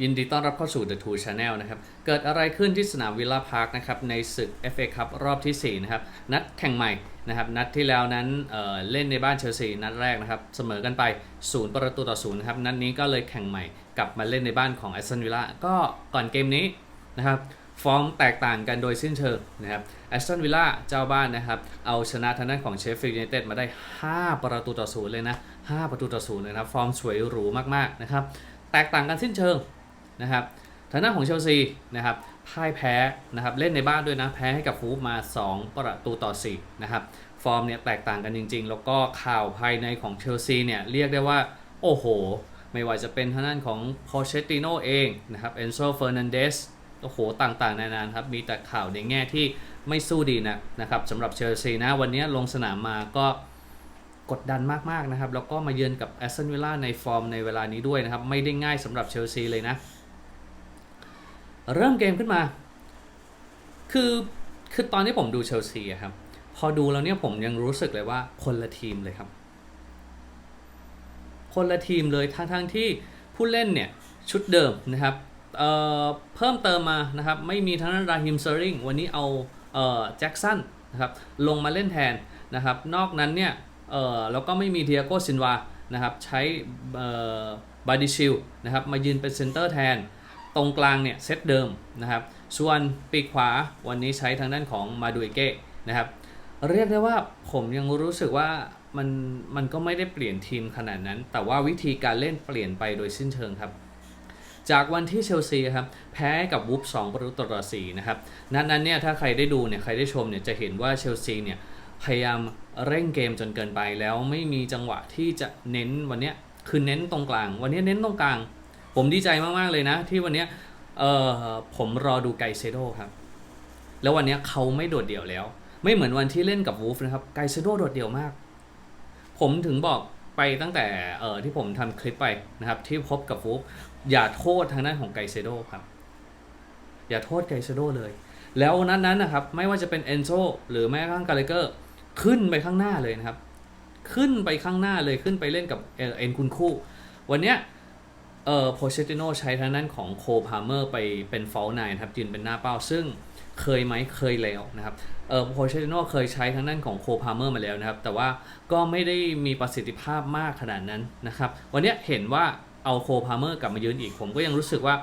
ยินดีต้อนรับเข้าสู่ The Two Channel นะครับ เกิดอะไรขึ้นที่สนามวิลล่าพาร์คนะครับในศึก FA Cup รอบที่ 4 นะครับ นัดแข่งใหม่นะครับ นัดที่แล้วนั้นเเล่นในบ้านเชลซีนัดแรกนะครับ เสมอกันไป 0 ประตูต่อ0นะครับ นัดนี้ก็เลยแข่งใหม่กลับมาเล่นในบ้านของ a s t o n Villa ก็ก่อนเกมนี้นะครับ ฟอร์มแตกต่างกันโดยสิ้นเชิงนะครับแอสตันวิลล่าเจ้าบ้านนะครับ เอาชนะทางด้านของเชฟฟิลด์ยูไนเต็ดมาได้ 5 ประตูต่อศูนย์เลยนะ 5 ประตูต่อศูนย์เลยนะครับ ฟอร์มสวยหรูมากๆนะครับ แตกต่างกันสิ้นเชิง นะครับทางด้านของเชลซีนะครับพ่ายแพ้นะครับเล่นในบ้านด้วยนะแพ้ให้กับฟูมา 2 ประตูต่อ4นะครับฟอร์มเนี่ยแตกต่างกันจริง ๆ แล้วก็ข่าวภายในของเชลซีเนี่ยเรียกได้ว่า โอ้โห ไม่ว่าจะเป็นทางด้านของพอเชตติโนเองนะครับเอนโซเฟอร์นันเดสโอ้โหต่างๆ นานาครับ มีแต่ข่าวในแง่ที่ไม่สู้ดีนะนะครับสำหรับเชลซีนะวันนี้ลงสนามมาก็กดดันมากๆนะครับแล้วก็มาเยือนกับแอสตันวิลล่าในฟอร์มในเวลานี้ด้วยนะครับไม่ได้ง่ายสำหรับเชลซีเลยนะ เริ่มเกมขึ้นมา คือคือตอนที่ผมดูเชลซีอะครับ พอดูแล้วเนี่ยผมยังรู้สึกเลยว่าคนละทีมเลยครับ คนละทีมเลยทั้งทั้งๆที่ผู้เล่นเนี่ยชุดเดิมนะครับเอ่อเพิ่มเติมมานะครับ ไม่มีทั้งนั้นราฮิมเซอริงวันนี้เอาเอแจ็คสันนะครับลงมาเล่นแทนนะครับ นอกนั้นเนี่ยเอ่อแล้วก็ไม่มีเทียโกซินวานะครับ ใช้บาดิชิลนะครับ มายืนเป็นเซนเตอร์แทน ตรงกลางเนี่ยเซตเดิมนะครับ ส่วนปีกขวาวันนี้ใช้ทางด้านของมาดูเอเก้นะครับ เรียกได้ว่าผมยังรู้สึกว่ามันมันก็ไม่ได้เปลี่ยนทีมขนาดนั้น แต่ว่าวิธีการเล่นเปลี่ยนไปโดยสิ้นเชิงครับ จากวันที่เชลซีครับแพ้กับวูฟสองประตูต่อสี่นะครับ นัดนั้นเนี่ยถ้าใครได้ดูเนี่ยใครได้ชมเนี่ยจะเห็นว่าเชลซีเนี่ยพยายามเร่งเกมจนเกินไปแล้วไม่มีจังหวะที่จะเน้นวันนี้คือเน้นตรงกลาง วันนี้เน้นตรงกลาง ผมดีใจมาก ๆ เลยนะ ที่วันนี้เออผมรอดูไกเซโดครับ แล้ววันนี้เขาไม่โดดเดี่ยวแล้ว ไม่เหมือนวันที่เล่นกับวูฟนะครับไกเซโดโดดเดี่ยวมาก ผมถึงบอกไปตั้งแต่เออที่ผมทำคลิปไปนะครับ ที่พบกับวูฟอย่าโทษทางด้านของไกเซโดครับ อย่าโทษไกเซโดเลย แล้วนั้นนั้นนะครับ ไม่ว่าจะเป็นเอนโซหรือแม้กระทั่งกาเลเกอร์ขึ้นไปข้างหน้าเลยนะครับ ขึ้นไปข้างหน้าเลยขึ้นไปเล่นกับเอ่อเอ็นคุณคู่ วันเนี้ย เออโพเชติโนใช้ทางด้านของโคพาเมอร์ไปเป็นฟอลไนครับยืนเป็นหน้าเป้า ซึ่งเคยไหมเคยแล้วนะครับเออโพเชติโนเคยใช้ทางด้านของโคพาเมอร์มาแล้วนะครับ แต่ว่าก็ไม่ได้มีประสิทธิภาพมากขนาดนั้นนะครับ วันนี้เห็นว่าเอาโคพาเมอร์กลับมายืนอีกผมก็ยังรู้สึกว่า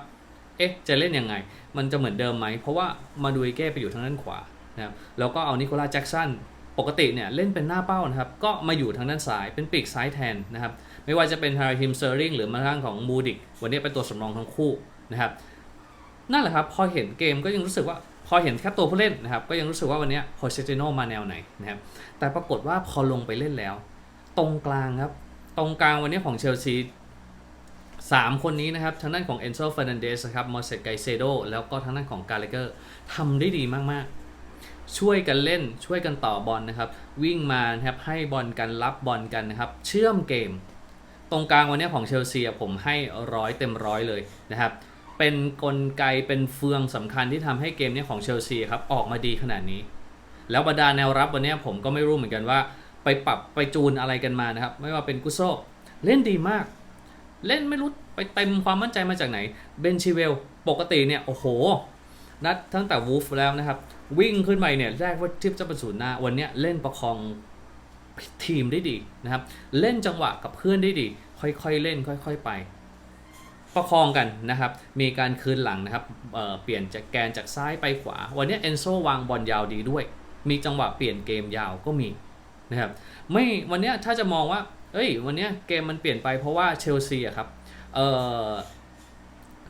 เอ๊ะ จะเล่นยังไง มันจะเหมือนเดิมไหม เพราะว่ามาดูเอเก้ไปอยู่ทางด้านขวานะครับแล้วก็เอานิโคลัสแจ็กสันปกติเนี่ยเล่นเป็นหน้าเป้านะครับ ก็มาอยู่ทางด้านซ้ายเป็นปีกซ้ายแทนนะครับ ไม่ว่าจะเป็นฮาริฮิมเซอร์ริงหรือมาทางของมูดิกวันนี้เป็นตัวสำรองทั้งคู่นะครับนั่นแหละครับพอเห็นเกมก็ยังรู้สึกว่าพอเห็นแค่ตัวผู้เล่นนะครับก็ยังรู้สึกว่าวันนี้โพเชติโนมาแนวไหนนะครับแต่ปรากฏว่าพอลงไปเล่นแล้ว ตรงกลางครับ ตรงกลางวันนี้ของเชลซีสามคนนี้นะครับทางด้านของเอนโซเฟอร์นันเดสครับมอเสสไกเซโดแล้วก็ทางด้านของกาเลเกอร์ทำได้ดีมากๆ ช่วยกันเล่นช่วยกันต่อบอลนะครับ วิ่งมานะครับให้บอลกันรับบอลกันนะครับ เชื่อมเกม ตรงกลางวันนี้ของเชลซีผมให้ร้อยเต็มร้อยเลยนะครับ เป็นกลไกเป็นเฟืองสำคัญที่ทำให้เกมนี้ของเชลซีครับออกมาดีขนาดนี้ แล้วบรรดาแนวรับวันนี้ผมก็ไม่รู้เหมือนกันว่า ไปปรับไปจูนอะไรกันมานะครับ ไม่ว่าเป็นกุโซเล่นดีมาก เล่นไม่รู้ไปเต็มความมั่นใจมาจากไหนเบนชิเวลปกติเนี่ยโอ้โห นัดตั้งแต่วูฟแล้วนะครับ วิ่งขึ้นไปเนี่ยแรกว่าทิปจะเป็นศูนย์หน้าวันนี้เล่นประคอง ทีมได้ดีนะครับ เล่นจังหวะกับเพื่อนได้ดี ค่อยๆเล่นค่อย ๆไป ประคองกันนะครับ มีการคืนหลังนะครับเเปลี่ยนจากแกนจากซ้ายไปขวา วันนี้เอนโซวางบอลยาวดีด้วย มีจังหวะเปลี่ยนเกมยาวก็มีนะครับไม่วันนี้ถ้าจะมองว่า เอ้ย วันนี้เกมมันเปลี่ยนไปเพราะว่าเชลซีอะครับเอ่อ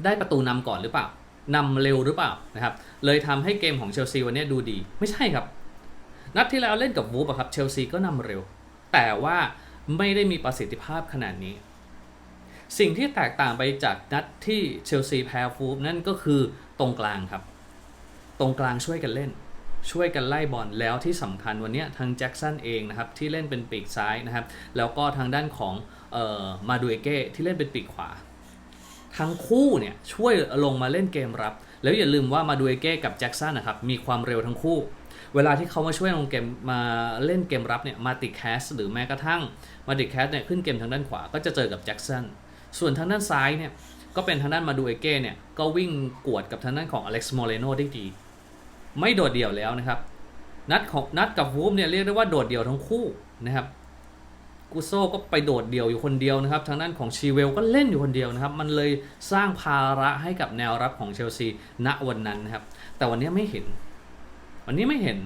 ได้ประตูนำก่อนหรือเปล่านำเร็วหรือเปล่านะครับ เลยทำให้เกมของเชลซีวันนี้ดูดี ไม่ใช่ครับ นัดที่แล้วเล่นกับวูฟอะครับเชลซีก็นำเร็ว แต่ว่าไม่ได้มีประสิทธิภาพขนาดนี้ สิ่งที่แตกต่างไปจากนัดที่เชลซีแพ้ฟูฟนั่นก็คือตรงกลางครับ ตรงกลางช่วยกันเล่น ช่วยกันไล่บอลแล้วที่สำคัญวันนี้ทางแจ็คสันเองนะครับที่เล่นเป็นปีกซ้ายนะครับ แล้วก็ทางด้านของออมาดูเอเก้ที่เล่นเป็นปีกขวา ทั้งคู่เนี่ยช่วยลงมาเล่นเกมรับ แล้วอย่าลืมว่ามาดูเอเก้กับแจ็คสันนะครับมีความเร็วทั้งคู่ เวลาที่เขามาช่วยลงเกมมาเล่นเกมรับเนี่ยมาติดแคสหรือแม้กระทั่งมาติดแคสเนี่ยขึ้นเกมทางด้านขวาก็จะเจอกับแจ็คสันส่วนทางด้านซ้ายเนี่ยก็เป็นทางด้านมาดูเอเก้เนี่ยก็วิ่งกวดกับทางด้านของอเล็กซ์โมเรโนได้ดี ไม่โดดเดี่ยวแล้วนะครับนัดของนัดกับวูฟเนี่ยเรียกได้ว่าโดดเดี่ยวทั้งคู่นะครับกูโซก็ไปโดดเดี่ยวอยู่คนเดียวนะครับ ทางด้านของชีเวลก็เล่นอยู่คนเดียวนะครับ มันเลยสร้างภาระให้กับแนวรับของเชลซีณวันนั้นนะครับ แต่วันนี้ไม่เห็น วันนี้ไม่เห็น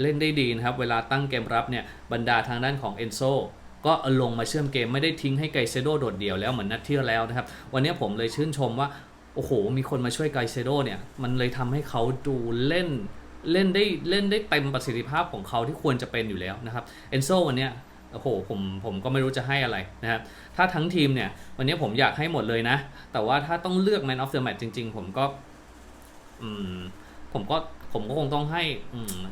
เล่นได้ดีนะครับ เวลาตั้งเกมรับเนี่ยบรรดาทางด้านของเอนโซก็ลงมาเชื่อมเกมไม่ได้ทิ้งให้ไกเซโดโดดเดี่ยวแล้วเหมือนนัดที่แล้วนะครับ วันนี้ผมเลยชื่นชมว่า โอ้โห มีคนมาช่วยไกเซโดเนี่ย มันเลยทำให้เขาดูเล่นเล่นได้เล่นได้เต็มประสิทธิภาพของเขาที่ควรจะเป็นอยู่แล้วนะครับเอนโซวันนี้โอ้โหผมผมก็ไม่รู้จะให้อะไรนะครับ ถ้าทั้งทีมเนี่ย วันนี้ผมอยากให้หมดเลยนะ แต่ว่าถ้าต้องเลือก Man of the Match จริง ๆ ผมก็ อืม ผมก็ ผมก็คงต้องให้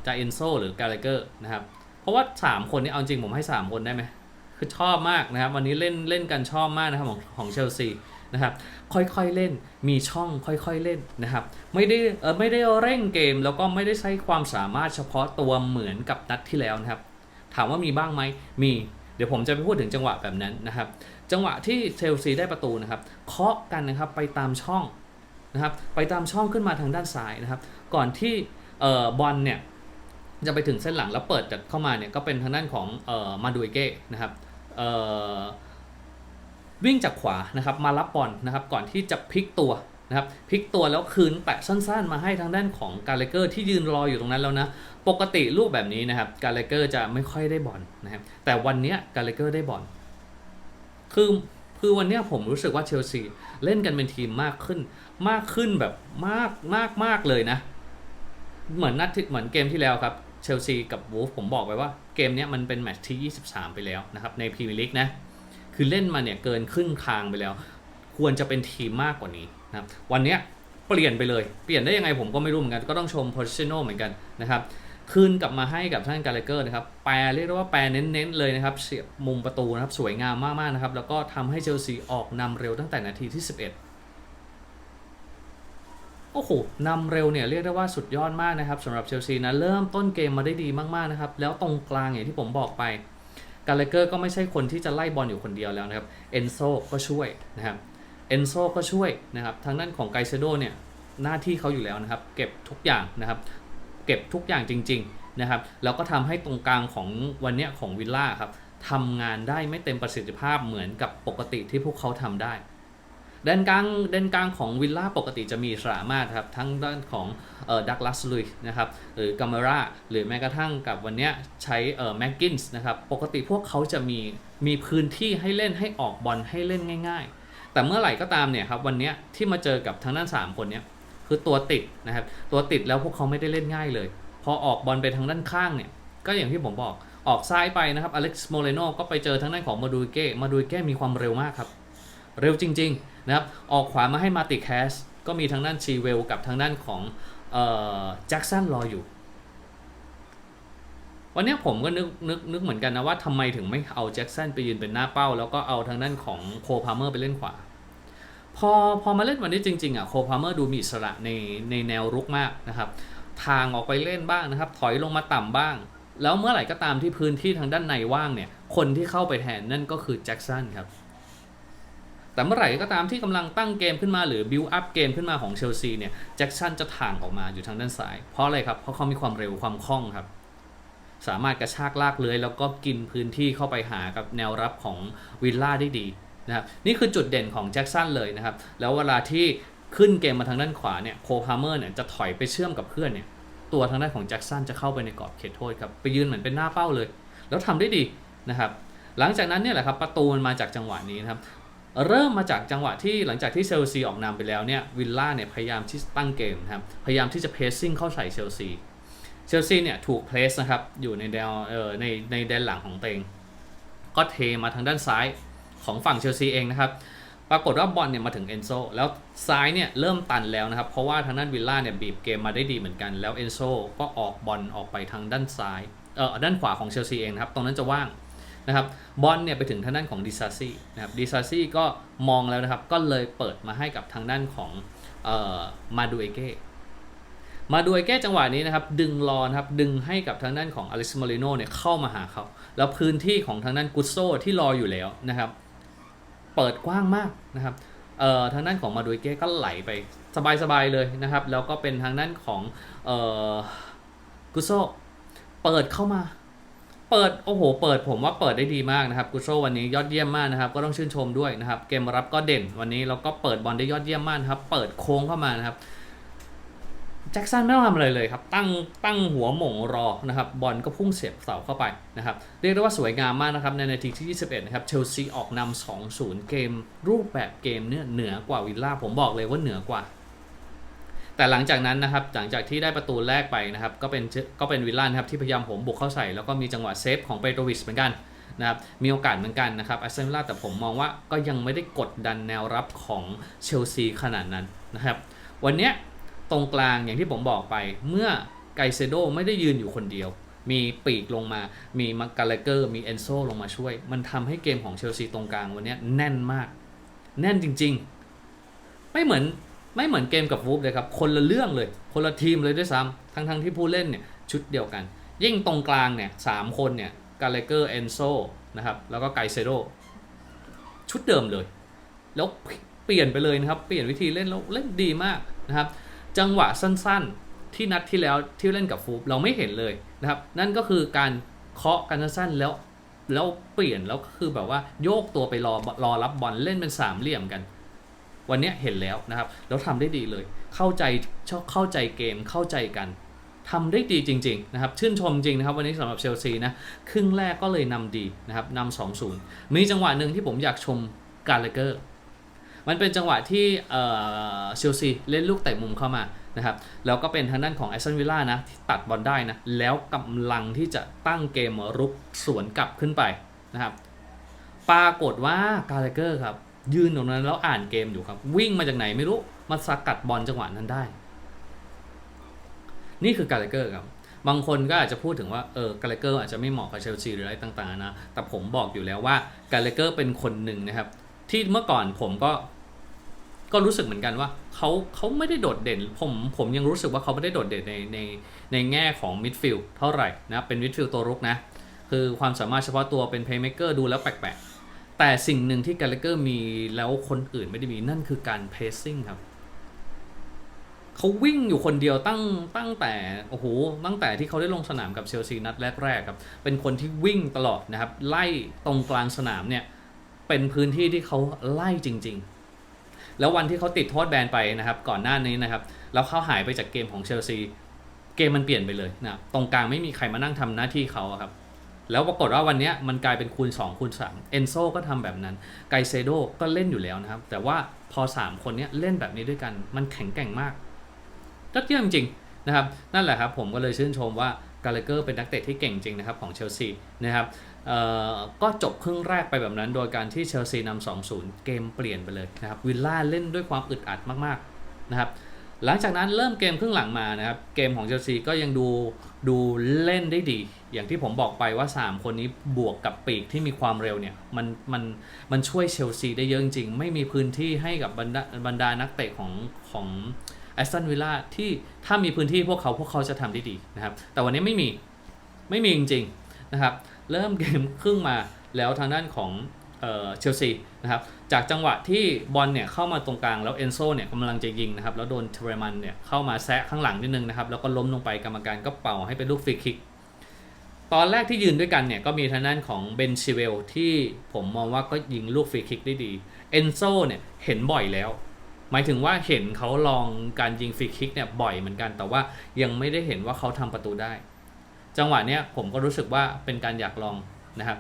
จาเอนโซหรือกาเลเกอร์นะครับ เพราะว่า 3 คนนี้เอาจริงผมให้ 3 คนได้ไหมคือชอบมากนะครับ วันนี้เล่นเล่นกันชอบมากนะครับของของเชลซีนะครับค่อยๆเล่นมีช่องค่อยๆเล่นนะครับไม่ได้เออไม่ได้เร่งเกมแล้วก็ไม่ได้ใช้ความสามารถเฉพาะตัวเหมือนกับนัดที่แล้วนะครับถามว่ามีบ้างไหมมีเดี๋ยวผมจะไปพูดถึงจังหวะแบบนั้นนะครับจังหวะที่เชลซีได้ประตูนะครับเคาะกันนะครับไปตามช่อง นะครับไปตามช่องขึ้นมาทางด้านซ้ายนะครับก่อนที่เอ่อบอลเนี่ยจะไปถึงเส้นหลังแล้วเปิดจัดเข้ามาเนี่ยก็เป็นทางด้านของเอ่อมาดูเอเก้นะครับเอ่อวิ่งจากขวานะครับมารับบอลนะครับก่อนที่จะพลิกตัวนะครับพลิกตัวแล้วคืนแปะสั้นๆ มาให้ทางด้านของกาเลเกอร์ที่ยืนรออยู่ตรงนั้นแล้วนะปกติรูปแบบนี้นะครับกาเลเกอร์จะไม่ค่อยได้บอลนะครับแต่วันนี้กาเลเกอร์ได้บอลคือ คือวันนี้ผมรู้สึกว่าเชลซีเล่นกันเป็นทีมมากขึ้น มากขึ้นแบบมากมากมากเลยนะ เหมือนนัดเหมือนเกมที่แล้วครับเชลซีกับวูฟผมบอกไปว่าเกมนี้มันเป็นแมตช์ที่ 23 ไปแล้วนะครับในพรีเมียร์ลีกนะคือเล่นมาเนี่ยเกินครึ่งทางไปแล้ว ควรจะเป็นทีมมากกว่านี้นะครับวันนี้เปลี่ยนไปเลย เปลี่ยนได้ยังไงผมก็ไม่รู้เหมือนกัน ก็ต้องชมโพซิชัน a ลเหมือนกันนะครับ คืนกลับมาให้กับท่านกาเลเกอร์นะครับ แปลเรียกได้ว่าแปลเน้นๆเลยนะครับเสียบมุมประตูนะครับสวยงามมากๆนะครับ แล้วก็ทำให้เชลซีออกนำเร็วตั้งแต่นาทีที่ 11 โอ้โหนำเร็วเนี่ยเรียกได้ว่าสุดยอดมากนะครับสำหรับเชลซีนะเริ่มต้นเกมมาได้ดีมากๆนะครับ แล้วตรงกลางอย่างที่ผมบอกไปกาเลเกอร์ก็ไม่ใช่คนที่จะไล่บอลอยู่คนเดียวแล้วนะครับเอนโซก็ช่วยนะครับเอนโซก็ช่วยนะครับทางด้านของไกเซโดเนี่ยหน้าที่เขาอยู่แล้วนะครับ เก็บทุกอย่างนะครับ ก็บทุกอย่างจริง ๆนะครับ แล้วก็ทำให้ตรงกลางของวันนี้ของวิลล่าครับทำงานได้ไม่เต็มประสิทธิภาพเหมือนกับปกติที่พวกเขาทำได้แดนกลางแดนกลางของวิลล่าปกติจะมีสามารถครับทั้งด้านของดักลัสลุยนะครับหรือกาเมราหรือแม้กระทั่งกับวันนี้ใช้แม็กกินส์นะครับปกติพวกเขาจะมีมีพื้นที่ให้เล่นให้ออกบอลให้เล่นง่าย ๆ แต่เมื่อไหร่ก็ตามเนี่ยครับวันนี้ที่มาเจอกับทางด้าน 3 คนเนี้ย คือตัวติดนะครับ ตัวติดแล้วพวกเขาไม่ได้เล่นง่ายเลย พอออกบอลไปทางด้านข้างเนี่ย ก็อย่างที่ผมบอกออกซ้ายไปนะครับอเล็กซ์โมเรโนก็ไปเจอทางด้านของมาดูเก้มาดูเก้มีความเร็วมากครับ เร็วจริง ๆ นะครับ ออกขวามาให้มาติแคสก็มีทางด้านชีเวลกับทางด้านของแจ็กสันรออยู่ วันนี้ผมก็นึกนึกนึกเหมือนกันนะว่าทำไมถึงไม่เอาแจ็กสันไปยืนเป็นหน้าเป้า แล้วก็เอาทางด้านของโคพาเมอร์ไปเล่นขวา พอพอมาเล่นวันนี้จริงๆอะโคพาเมอร์ดูมีอิสระในในแนวรุกมากนะครับ ทางออกไปเล่นบ้างนะครับ ถอยลงมาต่ำบ้าง แล้วเมื่อไหร่ก็ตามที่พื้นที่ทางด้านในว่างเนี่ย คนที่เข้าไปแทนนั่นก็คือแจ็กสันครับแต่เมื่อไหร่ก็ตามที่กำลังตั้งเกมขึ้นมาหรือบิวอัพเกมขึ้นมาของเชลซีเนี่ยแจ็คสันจะถ่างออกมาอยู่ทางด้านซ้าย เพราะอะไรครับ เพราะเขามีความเร็วความคล่องครับ สามารถกระชากลากเลื้อยแล้วก็กินพื้นที่เข้าไปหากับแนวรับของวิลล่าได้ดี นะครับนี่คือจุดเด่นของแจ็คสันเลยนะครับแล้วเวลาที่ขึ้นเกมมาทางด้านขวาเนี่ยโคพาเมอร์เนี่ยจะถอยไปเชื่อมกับเพื่อนเนี่ยตัวทางด้านของแจ็คสันจะเข้าไปในกรอบเขตโทษครับไปยืนเหมือนเป็นหน้าเป้าเลย แล้วทำได้ดีนะครับหลังจากนั้นเนี่ยแหละครับประตูมันมาจากจังหวะนี้นะครับเริ่มมาจากจังหวะที่หลังจากที่เชลซีออกนำไปแล้วเนี่ยวิลล่าเนี่ยพยายามที่ตั้งเกมนะครับพยายามที่จะเพสซิ่งเข้าใส่เชลซีเชลซีเนี่ยถูกเพลสนะครับอยู่ในแนวเอ่อในในแดนหลังของเตงก็เทมาทางด้านซ้าย ของฝั่งเชลซีเองนะครับ ปรากฏว่าบอลเนี่ยมาถึงเอนโซแล้วซ้ายเนี่ยเริ่มตันแล้วนะครับ เพราะว่าทางด้านวิลล่าเนี่ยบีบเกมมาได้ดีเหมือนกัน แล้วเอนโซก็ออกบอลออกไปทางด้านซ้ายเอ่อด้านขวาของเชลซีเองนะครับ ตรงนั้นจะว่างนะครับบอลเนี่ยไปถึงทางด้านของดิซาซี่นะครับดิซาซี่ก็มองแล้วนะครับก็เลยเปิดมาให้กับทางด้านของเอ่อมาดูเอเก้มาดูเอเก้จังหวะนี้นะครับดึงรอนะครับดึงให้กับทางด้านของอเล็กซ์มาริโนเนี่ยเข้ามาหาเขา แล้วพื้นที่ของทางด้านกุสโซที่รออยู่แล้วนะครับ เปิดกว้างมากนะครับเอ่อทางด้านของมาดูเก้ก็ไหลไปสบายๆเลยนะครับ แล้วก็เป็นทางด้านของเอ่อกุโซเปิดเข้ามา เปิดโอ้โห เปิดผมว่าเปิดได้ดีมากนะครับกุโซวันนี้ยอดเยี่ยมมากนะครับ ก็ต้องชื่นชมด้วยนะครับ เกมรับก็เด่นวันนี้แล้วก็เปิดบอลได้ยอดเยี่ยมมากนะครับ เปิดโค้งเข้ามานะครับ แจ็คสันไม่ต้องทำอะไรเลยครับ ตั้งตั้งหัวหม่งรอนะครับ บอลก็พุ่งเสียบเสาเข้าไปนะครับ เรียกได้ว่าสวยงามมากนะครับ ในนาทีที่ 21 นะครับ เชลซีออกนำ 2-0 เกม รูปแบบเกมเนี่ยเหนือกว่าวิลล่า ผมบอกเลยว่าเหนือกว่า แต่หลังจากนั้นนะครับ หลังจากที่ได้ประตูแรกไปนะครับ ก็เป็นก็เป็นวิลล่านะครับที่พยายามผมบุกเข้าใส่ แล้วก็มีจังหวะเซฟของเปโตรวิชเหมือนกันนะครับมีโอกาสเหมือนกันนะครับอาร์เซนอลแต่ผมมองว่าก็ยังไม่ได้กดดันแนวรับของเชลซีขนาดนั้นนะครับ วันเนี้ย ตรงกลางอย่างที่ผมบอกไป เมื่อไกเซโดไม่ได้ยืนอยู่คนเดียว มีปีกลงมา มีมักกาเลเกอร์ มีเอนโซลงมาช่วย มันทำให้เกมของเชลซีตรงกลางวันนี้แน่นมาก แน่นจริง ๆ ไม่เหมือนไม่เหมือนเกมกับวูฟเลยครับ คนละเรื่องเลย คนละทีมเลยด้วยซ้ำทั้งทั้งที่ผู้เล่นเนี่ยชุดเดียวกัน ยิ่งตรงกลางเนี่ยสามคนเนี่ยกาเลเกอร์เอนโซนะครับ แล้วก็ไกเซโดชุดเดิมเลย แล้วเปลี่ยนไปเลยนะครับ เปลี่ยนวิธีเล่นแล้วเล่นดีมากนะครับ จังหวะสั้นๆ ที่นัดที่แล้วที่เล่นกับฟูบเราไม่เห็นเลยนะครับ นั่นก็คือการเคาะกันสั้นๆแล้วแล้วเปลี่ยนแล้วก็คือแบบว่าโยกตัวไปรอรอรับบอลเล่นเป็นสามเหลี่ยมกัน วันนี้เห็นแล้วนะครับแล้วทำได้ดีเลย เข้าใจชอบเข้าใจเกมเข้าใจกันทำได้ดีจริงๆนะครับชื่นชมจริงนะครับ วันนี้สำหรับเชลซีนะครึ่งแรกก็เลยนำดีนะครับนำสองศูนย์มีจังหวะหนึ่งที่ผมอยากชมการเลเกอร์ มันเป็นจังหวะที่เชลซีเล่นลูกเตะมุมเข้ามานะครับแล้วก็เป็นทางด้านของแอสตันวิลล่านะที่ตัดบอลได้นะแล้วกำลังที่จะตั้งเกมรุกสวนกลับขึ้นไปนะครับปรากฏว่ากาเลเกอร์ครับยืนตรงนั้นแล้วอ่านเกมอยู่ครับ วิ่งมาจากไหนไม่รู้มาสกัดบอลจังหวะนั้นได้ นี่คือกาเลเกอร์ครับบางคนก็อาจจะพูดถึงว่าเออกาเลเกอร์อาจจะไม่เหมาะกับเชลซีหรืออะไรต่างๆนะแต่ผมบอกอยู่แล้วว่ากาเลเกอร์เป็นคนหนึ่งนะครับ ที่เมื่อก่อนผมก็ ก็รู้สึกเหมือนกันว่าเขาเขาไม่ได้โดดเด่น ผมผมยังรู้สึกว่าเขาไม่ได้โดดเด่นในในในแง่ของมิดฟิลด์เท่าไหร่นะเป็นมิดฟิลด์ตัวรุกนะ คือความสามารถเฉพาะตัวเป็นเพย์เม k เกอร์ดูแล้วแปลกๆ แต่สิ่งหนึ่งที่กาเลเกอร์มีแล้วคนอื่นไม่ได้มีนั่นคือการเพสซิ่งครับเขาวิ่งอยู่คนเดียวตั้งตั้งแต่โอ้โหตั้งแต่ที่เขาได้ลงสนามกับเชลซีนัดแรกๆครับเป็นคนที่วิ่งตลอดนะครับไล่ตรงกลางสนามเนี่ย เป็นพื้นที่ที่เขาไล่จริง ๆ แล้ววันที่เขาติดโทษแบนไปนะครับ ก่อนหน้านี้นะครับ แล้วเขาหายไปจากเกมของเชลซีเกมมันเปลี่ยนไปเลยนะตรงกลางไม่มีใครมานั่งทำหน้าที่เขาครับ แล้วปรากฏว่าวันนี้มันกลายเป็นคูณ2คูณ3เอนโซก็ทำแบบนั้น ไกเซโดก็เล่นอยู่แล้วนะครับ แต่ว่าพอ 3 คนนี้เล่นแบบนี้ด้วยกันมันแข็งแกร่งมากยอดเยี่ยมจริงนะครับนั่นแหละครับผมก็เลยชื่นชมว่ากาเลเกอร์เป็นนักเตะที่เก่งจริงนะครับของเชลซีนะครับ ก็จบครึ่งแรกไปแบบนั้น โดยการที่เชลซีนำ2-0เกมเปลี่ยนไปเลยนะครับวิลล่าเล่นด้วยความอึดอัดมากๆนะครับหลังจากนั้นเริ่มเกมครึ่งหลังมานะครับเกมของเชลซีก็ยังดูดูเล่นได้ดี อย่างที่ผมบอกไปว่า 3 คนนี้บวกกับปีกที่มีความเร็วเนี่ยมันมันมันช่วยเชลซีได้เยอะจริงๆไม่มีพื้นที่ให้กับบรรดาบรรดานักเตะของของแอสตันวิลล่าที่ถ้ามีพื้นที่พวกเขาพวกเขาจะทำได้ดีนะครับแต่วันนี้ไม่มีไม่มีจริงๆ นะครับเริ่มเกมครึ่งมาแล้วทางด้านของเชลซีนะครับจากจังหวะที่บอลเนี่ยเข้ามาตรงกลางแล้วเอนโซเนี่ยกำลังจะยิงนะครับแล้วโดนเทเรมันเนี่ยเข้ามาแซะข้างหลังนิดนึงนะครับแล้วก็ล้มลงไปกรรมการก็เป่าให้เป็นลูกฟรีคิก ตอนแรกที่ยืนด้วยกันเนี่ยก็มีทางด้านของเบนชิเวลที่ผมมองว่าก็ยิงลูกฟรีคิกได้ดีเอนโซเนี่ยเห็นบ่อยแล้ว หมายถึงว่าเห็นเขาลองการยิงฟรีคิกเนี่ยบ่อยเหมือนกัน แต่ว่ายังไม่ได้เห็นว่าเขาทำประตูได้ จังหวะเนี้ยผมก็รู้สึกว่าเป็นการอยากลองนะครับ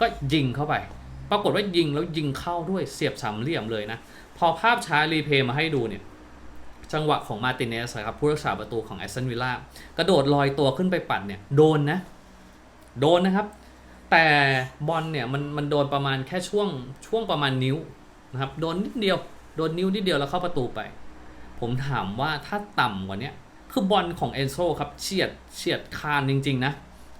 ก็ยิงเข้าไป ปรากฏว่ายิงแล้วยิงเข้าด้วยเสียบสามเหลี่ยมเลยนะ พอภาพช้ารีเพย์มาให้ดูเนี่ยจังหวะของมาติเนสครับผู้รักษาประตูของแอสตันวิลล่ากระโดดลอยตัวขึ้นไปปัดเนี่ยโดนนะ โดนนะครับ แต่บอลเนี่ยมันมันโดนประมาณแค่ช่วงช่วงประมาณนิ้วนะครับโดนนิดเดียว โดนนิ้วนิดเดียวแล้วเข้าประตูไป ผมถามว่าถ้าต่ำกว่านี้ คือบอลของเอนโซครับเฉียดเฉียดคานจริง ๆ นะ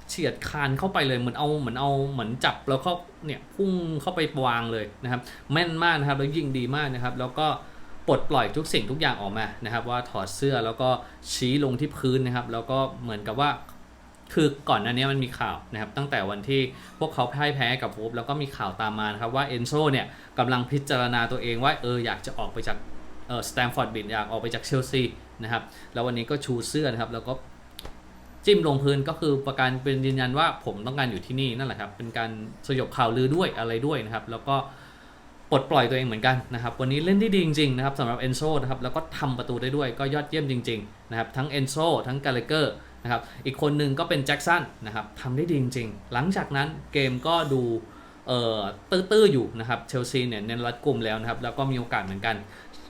เฉียดคานเข้าไปเลยเหมือนเอาเหมือนเอาเหมือนจับแล้วก็เนี่ยพุ่งเข้าไปวางเลยนะครับ แม่นมากนะครับแล้วยิงดีมากนะครับ แล้วก็ปลดปล่อยทุกสิ่งทุกอย่างออกมานะครับ ว่าถอดเสื้อแล้วก็ชี้ลงที่พื้นนะครับ แล้วก็เหมือนกับว่าคือก่อนหน้านี้มันมีข่าวนะครับ ตั้งแต่วันที่พวกเขาพ่ายแพ้กับวูฟแล้วก็มีข่าวตามมานะครับว่าเอนโซเนี่ยกำลังพิจารณาตัวเองว่าเอออยากจะออกไปจาก สแตมฟอร์ดบิดอยากออกไปจากเชลซีนะครับแล้ววันนี้ก็ชูเสื้อนะครับแล้วก็จิ้มลงพื้นก็คือประการเป็นยืนยันว่าผมต้องการอยู่ที่นี่นั่นแหละครับเป็นการสยบข่าวลือด้วยอะไรด้วยนะครับแล้วก็ปลดปล่อยตัวเองเหมือนกันนะครับวันนี้เล่นได้ดีจริงๆนะครับสำหรับเอนโซนะครับแล้วก็ทำประตูได้ด้วยก็ยอดเยี่ยมจริงๆนะครับทั้งเอนโซทั้งกาเลเกอร์นะครับอีกคนหนึ่งก็เป็นแจ็คสันนะครับทำได้ดีจริงๆ หลังจากนั้นเกมก็ดูเอ่อตื้อๆอยู่นะครับเชลซีเนี่ยเน้นรัดกลุ่มแล้วนะครับแล้วก็มีโอกาสเหมือนกัน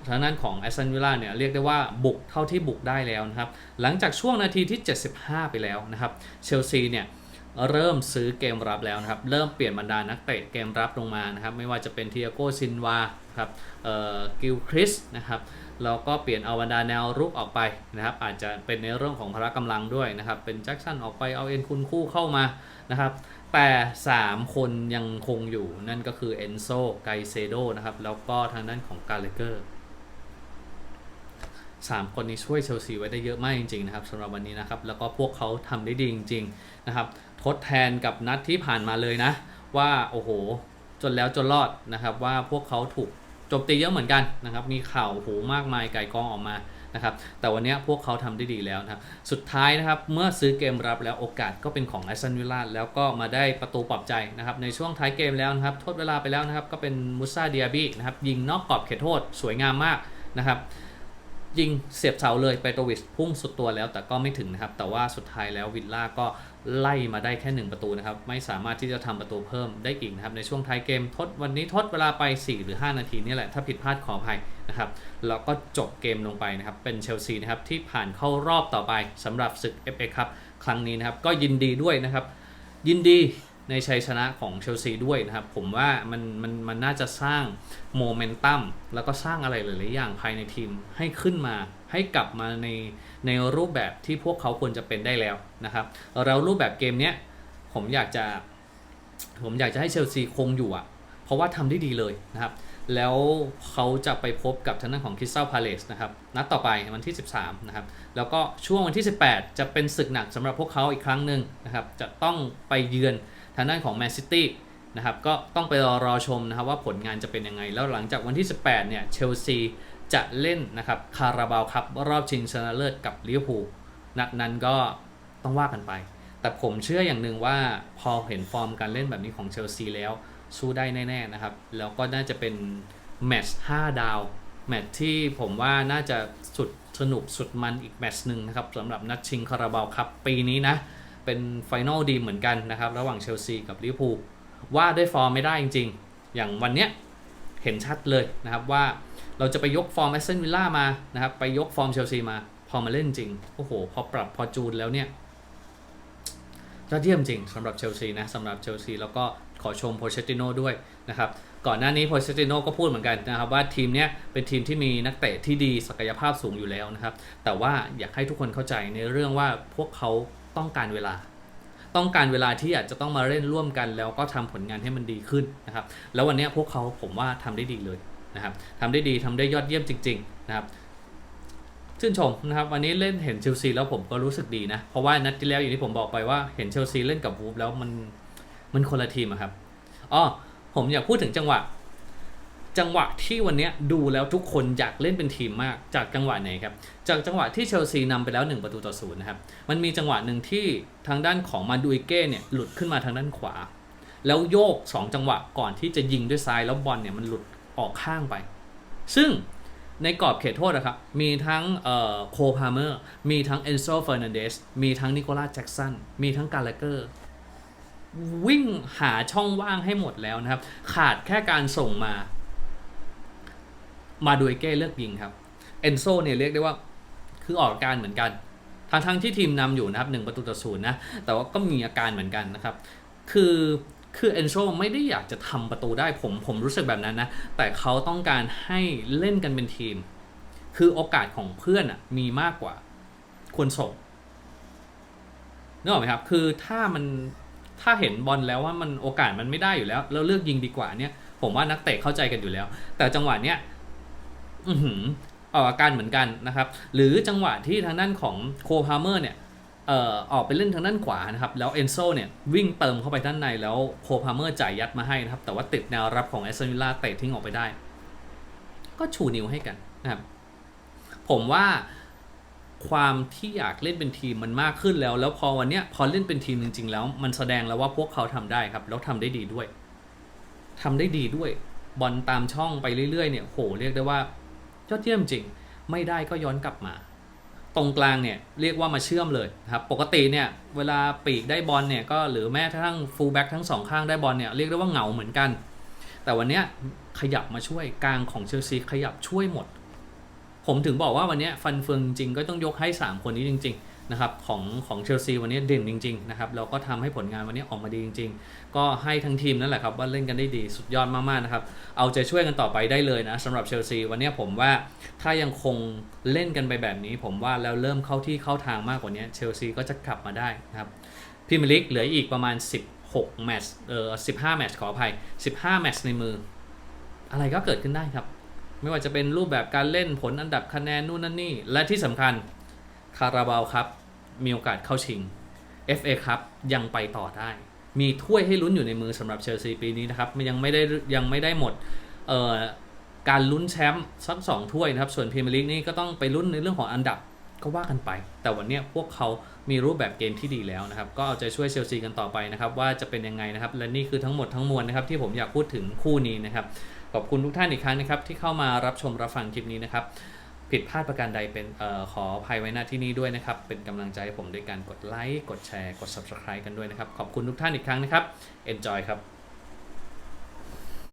ทางด้านของแอสตันวิลล่าเนี่ยเรียกได้ว่าบุกเท่าที่บุกได้แล้วนะครับ หลังจากช่วงนาทีที่ 75 ไปแล้วนะครับ เชลซีเนี่ยเริ่มซื้อเกมรับแล้วนะครับ เริ่มเปลี่ยนบรรดานักเตะเกมรับลงมานะครับ ไม่ว่าจะเป็นเทียโกซินวาครับเอ่อกิลคริสนะครับแล้วก็เปลี่ยนเอาบรรดาแนวรุกออกไปนะครับ อาจจะเป็นในเรื่องของพละกำลังด้วยนะครับ เป็นแจ็คสันออกไปเอาเอ็นคุณคู่เข้ามานะครับ แต่ 3 คนยังคงอยู่นั่นก็คือเอนโซไกเซโดนะครับ แล้วก็ทางด้านของกาเลเกอร์ สามคนนี้ช่วยเชลซีไว้ได้เยอะมากจริงๆนะครับสำหรับวันนี้นะครับ แล้วก็พวกเขาทำได้ดีจริงๆนะครับ ทดแทนกับนัดที่ผ่านมาเลยนะ ว่าโอ้โห จนแล้วจนรอดนะครับว่าพวกเขาถูกโจมตีเยอะเหมือนกันนะครับ มีข่าวโอ้โหมากมายไก่กองออกมานะครับแต่วันนี้พวกเขาทำได้ดีแล้วนะครับสุดท้ายนะครับเมื่อซื้อเกมรับแล้วโอกาสก็เป็นของไอซันวิลล่าแล้วก็มาได้ประตูปลอบใจนะครับในช่วงท้ายเกมแล้วนะครับทดเวลาไปแล้วนะครับก็เป็นมุซาเดียบีนะครับยิงนอกกรอบเขตโทษสวยงามมากนะครับ ยิงเสียบเสาเลยเปโตรวิชพุ่งสุดตัวแล้วแต่ก็ไม่ถึงนะครับ แต่ว่าสุดท้ายแล้ววิลล่าก็ไล่มาได้แค่ 1 ประตูนะครับ ไม่สามารถที่จะทำประตูเพิ่มได้อีกนะครับ ในช่วงท้ายเกมทดวันนี้ทดเวลาไป 4 หรือ 5 นาทีนี่แหละ ถ้าผิดพลาดขออภัยนะครับ แล้วก็จบเกมลงไปนะครับ เป็นเชลซีนะครับที่ผ่านเข้ารอบต่อไปสำหรับศึก FA ครับครั้งนี้นะครับ ก็ยินดีด้วยนะครับ ยินดี ในชัยชนะของเชลซีด้วยนะครับ ผมว่ามันมันมันน่าจะสร้างโมเมนตัมแล้วก็สร้างอะไรหลายๆอย่างภายในทีมให้ขึ้นมาให้กลับมาในในรูปแบบที่พวกเขาควรจะเป็นได้แล้วนะครับแล้วรูปแบบเกมเนี้ยผมอยากจะ ผมอยากจะให้เชลซีคงอยู่อะ เพราะว่าทำได้ดีเลยนะครับ แล้วเขาจะไปพบกับทางด้านของคริสตัลพาเลสนะครับนัดต่อไปวันที่ 13นะครับแล้วก็ช่วงวันที่ 18 จะเป็นศึกหนักสำหรับพวกเขาอีกครั้งหนึ่งนะครับ จะต้องไปเยือน ทางด้านของแมนซิตี้นะครับก็ต้องไปรอรอชมนะครับว่าผลงานจะเป็นยังไง แล้วหลังจากวันที่ 18 เนี่ยเชลซีจะเล่นนะครับคาราบาวครับรอบชิงชนะเลิศกับลิเวอร์พูลนัดนั้นก็ต้องว่ากันไป แต่ผมเชื่ออย่างหนึ่งว่าพอเห็นฟอร์มการเล่นแบบนี้ของเชลซีแล้วสู้ได้แน่ๆนะครับ แล้วก็น่าจะเป็นแมตช์5ดาว แมตช์ที่ผมว่าน่าจะสุดสนุกสุดมันอีกแมตช์หนึ่งนะครับสำหรับนัดชิงคาราบาวครับปีนี้นะ เป็นไฟนอลดีเหมือนกันนะครับ ระหว่างเชลซีกับลิเวอร์พูลว่าด้วยฟอร์มไม่ได้จริง ๆ อย่างวันเนี้ยเห็นชัดเลยนะครับว่าเราจะไปยกฟอร์มแอสเซนวิลล่ามานะครับไปยกฟอร์มเชลซีมา พอมาเล่นจริง โอ้โห พอปรับพอจูนแล้วเนี่ยยอดเยี่ยมจริงสำหรับเชลซีนะสำหรับเชลซีแล้วก็ขอชมโพเชติโนด้วยนะครับก่อนหน้านี้โพเชติโนก็พูดเหมือนกันนะครับว่าทีมเนี้ยเป็นทีมที่มีนักเตะที่ดีศักยภาพสูงอยู่แล้วนะครับแต่ว่าอยากให้ทุกคนเข้าใจในเรื่องว่าพวกเขา ต้องการเวลา ต้องการเวลาที่อาจจะต้องมาเล่นร่วมกัน แล้วก็ทำผลงานให้มันดีขึ้นนะครับ แล้ววันนี้พวกเขาผมว่าทำได้ดีเลยนะครับทำได้ดีทำได้ยอดเยี่ยมจริง ๆ นะครับชื่นชมนะครับวันนี้เล่นเห็นเชลซีแล้วผมก็รู้สึกดีนะ เพราะว่านัดที่แล้วอย่างที่ผมบอกไปว่าเห็นเชลซีเล่นกับวูฟแล้วมันมันคนละทีมอะครับอ๋อผมอยากพูดถึงจังหวะ จังหวะที่วันนี้ดูแล้วทุกคนอยากเล่นเป็นทีมมากจากจังหวะไหนครับจากจังหวะที่เชลซีนำไปแล้ว 1 ประตูต่อศูนย์นะครับมันมีจังหวะหนึ่งที่ทางด้านของมาดูอิเก้เนี่ยหลุดขึ้นมาทางด้านขวา แล้วโยก 2 จังหวะก่อนที่จะยิงด้วยซ้ายแล้วบอลเนี่ยมันหลุดออกข้างไป ซึ่งในกรอบเขตโทษนะครับ มีทั้งโคพาเมอร์ มีทั้งเอนโซเฟอร์นันเดส มีทั้งนิโคลัสแจ็กสัน มีทั้งกาลเกอร์ วิ่งหาช่องว่างให้หมดแล้วนะครับ ขาดแค่การส่งมา มาดูเอเก้เลือกยิงครับเอนโซเนี่ยเรียกได้ว่าคือออกอาการเหมือนกันทั้งทั้งที่ทีมนำอยู่นะครับหนึ่งประตูต่อศูนย์นะแต่ว่าก็มีอาการเหมือนกันนะครับ คือคือเอนโซไม่ได้อยากจะทำประตูได้ผมผมรู้สึกแบบนั้นนะ แต่เขาต้องการให้เล่นกันเป็นทีม คือโอกาสของเพื่อนอะมีมากกว่า ควรส่งนึกออกไหมครับ คือถ้ามันถ้าเห็นบอลแล้วว่ามันโอกาสมันไม่ได้อยู่แล้วแล้วเลือกยิงดีกว่าเนี่ย ผมว่านักเตะเข้าใจกันอยู่แล้ว แต่จังหวะเนี้ย อืออกอาการเหมือนกันนะครับ หรือจังหวะที่ทางด้านของโคพาเมอร์เนี่ยเอ่อออกไปเล่นทางด้านขวานะครับแล้วเอนโซเนี่ยวิ่งเติมเข้าไปด้านในแล้วโคพาเมอร์จ่ายยัดมาให้นะครับ แต่ว่าติดแนวรับของแอสตันวิลล่าเตะทิ้งออกไปได้ ก็ชูนิ้วให้กันนะครับ ผมว่าความที่อยากเล่นเป็นทีมมันมากขึ้นแล้ว แล้วพอวันเนี้ยพอเล่นเป็นทีมจริง ๆ แล้ว มันแสดงแล้วว่าพวกเขาทำได้ครับ แล้วทำได้ดีด้วยทำได้ดีด้วย บอลตามช่องไปเรื่อยๆเนี่ยโหเรียกได้ว่า ยอดเยี่ยมจริง ไม่ได้ก็ย้อนกลับมา ตรงกลางเนี่ยเรียกว่ามาเชื่อมเลยครับปกติเนี่ยเวลาปีกได้บอลเนี่ยก็หรือแม้กระทั่งฟูลแบ็กทั้งสองข้างได้บอลเนี่ยเรียกได้ว่าเหงาเหมือนกัน แต่วันนี้ขยับมาช่วยกลางของเชลซีขยับช่วยหมด ผมถึงบอกว่าวันนี้ฟันเฟืองจริงก็ต้องยกให้ 3 คนนี้จริง ๆ นะครับของของเชลซีวันนี้เด่นจริงๆนะครับแล้วก็ทำให้ผลงานวันนี้ออกมาดีจริง ๆ ก็ให้ทั้งทีมนั่นแหละครับว่าเล่นกันได้ดีสุดยอดมากๆนะครับเอาใจช่วยกันต่อไปได้เลยนะสำหรับเชลซีวันนี้ผมว่าถ้ายังคงเล่นกันไปแบบนี้ ผมว่าแล้วเริ่มเข้าที่เข้าทางมากกว่านี้เชลซีก็จะกลับมาได้นะครับพรีเมียร์ลีกเหลืออีกประมาณ 16 แมตช์เออ15 แมตช์ขออภัย 15 แมตช์ในมือ อะไรก็เกิดขึ้นได้ครับ ไม่ว่าจะเป็นรูปแบบการเล่นผลอันดับคะแนนนู่นนั่นนี่ และที่สำคัญคาราบาวครับ มีโอกาสเข้าชิง FA ครับยังไปต่อได้ มีถ้วยให้ลุ้นอยู่ในมือสำหรับเชลซีปีนี้นะครับมันยังไม่ได้ยังไม่ได้หมดเอ่อการลุ้นแชมป์สักสองถ้วยนะครับ ส่วนพรีเมียร์ลีกนี่ก็ต้องไปลุ้นในเรื่องของอันดับก็ว่ากันไป แต่วันนี้พวกเขามีรูปแบบเกมที่ดีแล้วนะครับ ก็เอาใจช่วยเชลซีกันต่อไปนะครับ ว่าจะเป็นยังไงนะครับ และนี่คือทั้งหมดทั้งมวลนะครับ ที่ผมอยากพูดถึงคู่นี้นะครับ ขอบคุณทุกท่านอีกครั้งนะครับ ที่เข้ามารับชมรับฟังคลิปนี้นะครับ ผิดพลาดประการใดเป็นออขออภัยไว้หน้าที่นี้ด้วยนะครับ เป็นกำลังใจให้ผมด้วยการกดไลค์ กดแชร์ กด subscribe กันด้วยนะครับ ขอบคุณทุกท่านอีกครั้งนะครับ enjoy ครับ